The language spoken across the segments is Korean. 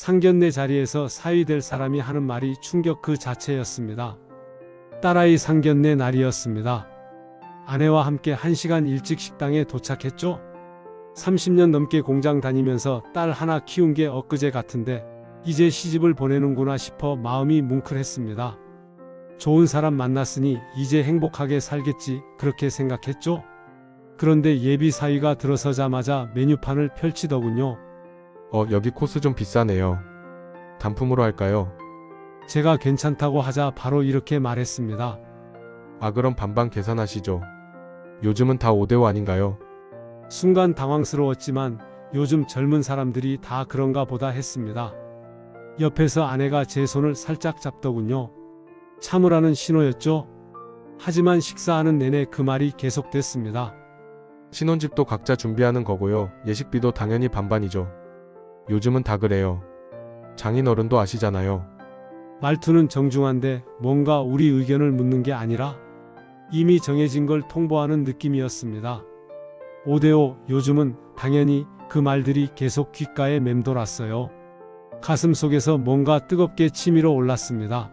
상견례 자리에서 사위 될 사람이 하는 말이 충격 그 자체였습니다. 딸아이 상견례 날이었습니다. 아내와 함께 1시간 일찍 식당에 도착했죠? 30년 넘게 공장 다니면서 딸 하나 키운 게 엊그제 같은데 이제 시집을 보내는구나 싶어 마음이 뭉클했습니다. 좋은 사람 만났으니 이제 행복하게 살겠지 그렇게 생각했죠? 그런데 예비 사위가 들어서자마자 메뉴판을 펼치더군요. 어, 여기 코스 좀 비싸네요. 단품으로 할까요? 제가 괜찮다고 하자 바로 이렇게 말했습니다. 아, 그럼 반반 계산하시죠. 요즘은 다 5대5 아닌가요? 순간 당황스러웠지만 요즘 젊은 사람들이 다 그런가 보다 했습니다. 옆에서 아내가 제 손을 살짝 잡더군요. 참으라는 신호였죠. 하지만 식사하는 내내 그 말이 계속됐습니다. 신혼집도 각자 준비하는 거고요. 예식비도 당연히 반반이죠. 요즘은 다 그래요. 장인 어른도 아시잖아요. 말투는 정중한데 뭔가 우리 의견을 묻는 게 아니라 이미 정해진 걸 통보하는 느낌이었습니다. 5대5 요즘은 당연히 그 말들이 계속 귓가에 맴돌았어요. 가슴 속에서 뭔가 뜨겁게 치밀어 올랐습니다.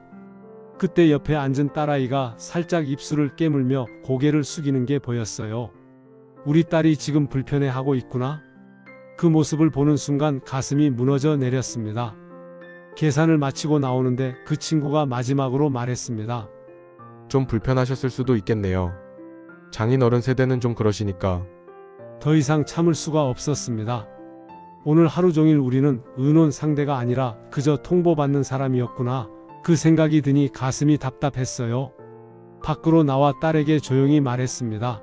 그때 옆에 앉은 딸아이가 살짝 입술을 깨물며 고개를 숙이는 게 보였어요. 우리 딸이 지금 불편해하고 있구나. 그 모습을 보는 순간 가슴이 무너져 내렸습니다. 계산을 마치고 나오는데 그 친구가 마지막으로 말했습니다. 좀 불편하셨을 수도 있겠네요. 장인 어른 세대는 좀 그러시니까. 더 이상 참을 수가 없었습니다. 오늘 하루 종일 우리는 의논 상대가 아니라 그저 통보받는 사람이었구나. 그 생각이 드니 가슴이 답답했어요. 밖으로 나와 딸에게 조용히 말했습니다.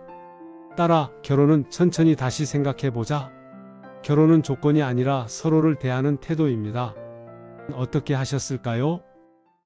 딸아, 결혼은 천천히 다시 생각해보자. 결혼은 조건이 아니라 서로를 대하는 태도입니다. 어떻게 하셨을까요?